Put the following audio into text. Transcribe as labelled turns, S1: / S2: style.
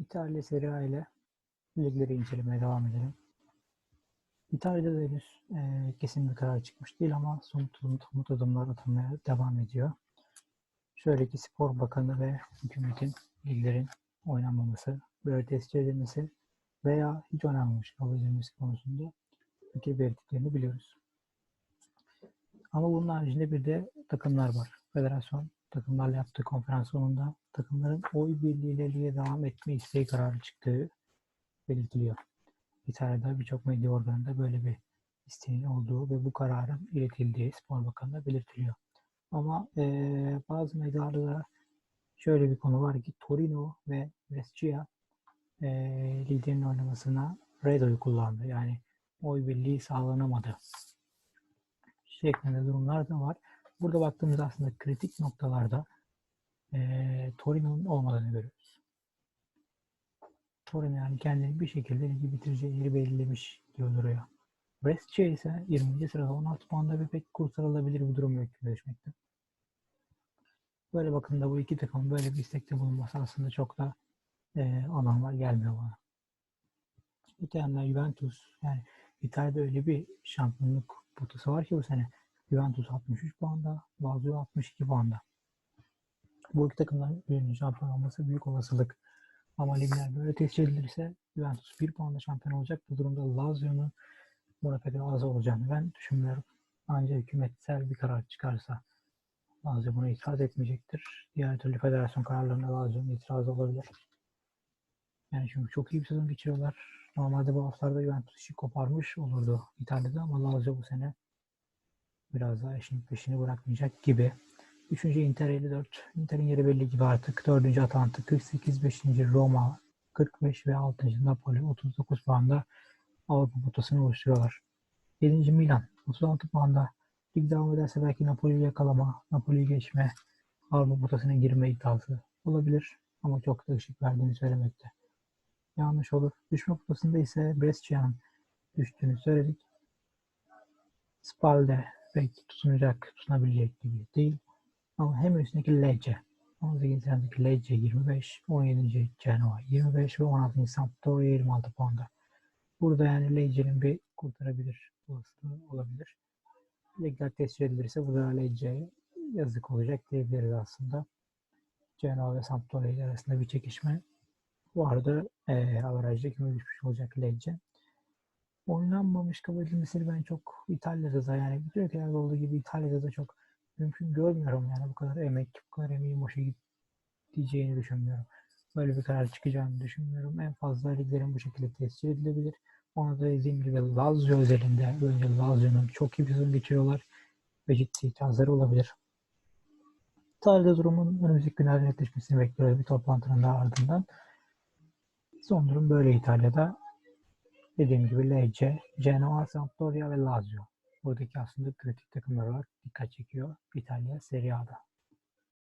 S1: İtalya Serie A ile ligleri incelemeye devam edelim. İtalya'da da henüz e, kesin bir karar çıkmış değil ama somut, somut adımlar atılmaya devam ediyor. Şöyle ki spor bakanı ve hükümetin liglerin oynanmaması, böyle tescil edilmesi veya hiç oynanmamış kabul edilmesi konusunda fikir belirttiklerini biliyoruz. Ama bunun haricinde bir de takımlar var. Federasyon takımlarla yaptığı konferans sonunda takımların oy birliğiyle lige devam etme isteği kararı çıktığı belirtiliyor. İtalya'da birçok medya organında böyle bir isteğin olduğu ve bu kararın iletildiği Spor Bakanı'na belirtiliyor. Ama e, bazı medyalarda şöyle bir konu var ki Torino ve Brescia e, liderin oynamasına red oyu kullandı. Yani oy birliği sağlanamadı. Şeklinde durumlar da var. Burada baktığımızda aslında kritik noktalarda e, Torino'nun olmadığını görüyoruz. Torino yani kendini bir şekilde ligi bitireceği yeri belirlemiş gibi duruyor. Brescia ise 20. sırada 16 puanda ve pek kurtarılabilir bir durum yok gibi gözükmekte. Böyle bakımda bu iki takımın böyle bir istekte bulunması aslında çok da e, anormal gelmiyor bana. Öte yandan Juventus yani İtalya'da öyle bir şampiyonluk potası var ki bu sene Juventus 63 puanda, Lazio 62 puanda. Bu iki takımdan birinin şampiyon olması büyük olasılık. Ama ligler böyle tescil edilirse Juventus 1 puanda şampiyon olacak. Bu durumda Lazio'nun bu kadar az olacağını ben düşünmüyorum. Ancak hükümetsel bir karar çıkarsa Lazio buna itiraz etmeyecektir. Diğer türlü federasyon kararlarına Lazio'nun itirazı olabilir. Yani çünkü çok iyi bir sezon geçiriyorlar. Normalde bu haftalarda Juventus işi koparmış olurdu İtalya'da ama Lazio bu sene biraz daha işin peşini bırakmayacak gibi. Üçüncü Inter 54. Inter'in yeri belli gibi artık. Dördüncü Atalanta 48. Beşinci Roma 45 ve 6. Napoli 39 puanda Avrupa potasını oluşturuyorlar. 7. Milan 36 puanda. Lig devam ederse belki Napoli'yi yakalama, Napoli'yi geçme, Avrupa potasına girme iddiası olabilir. Ama çok da ışık verdiğini söylemekte. Yanlış olur. Düşme potasında ise Brescia'nın düştüğünü söyledik. Spalde belki tutunacak, tutunabilecek gibi değil. Ama hem üstündeki Lecce, 18. sıradaki Lecce 25, 17. Genoa 25 ve 16. Sampdoria 26 puanda. Burada yani Lecce'nin bir kurtarabilir olasılığı olabilir. Ligler tescil edilirse burada Lecce'ye yazık olacak diyebiliriz aslında. Genoa ve Sampdoria arasında bir çekişme vardı. E, averajda küme düşmüş olacak Lecce. Oynanmamış kabul edilmesini ben çok İtalya'da da yani bütün ülkelerde olduğu gibi İtalya'da da çok mümkün görmüyorum yani bu kadar emek, bu kadar emeğin boşa gideceğini düşünmüyorum. Böyle bir karar çıkacağını düşünmüyorum. En fazla liglerin bu şekilde tescil edilebilir. Onu da dediğim gibi Lazio özelinde önce Lazio'nun çok iyi bir sezon geçiriyorlar ve ciddi itirazları olabilir. İtalya'da durumun önümüzdeki günlerde netleşmesini bekliyoruz bir toplantının daha ardından. Son durum böyle İtalya'da. Dediğim gibi Lecce, Genoa, Sampdoria ve Lazio. Buradaki aslında kritik takımlar olarak dikkat çekiyor İtalya Serie A'da.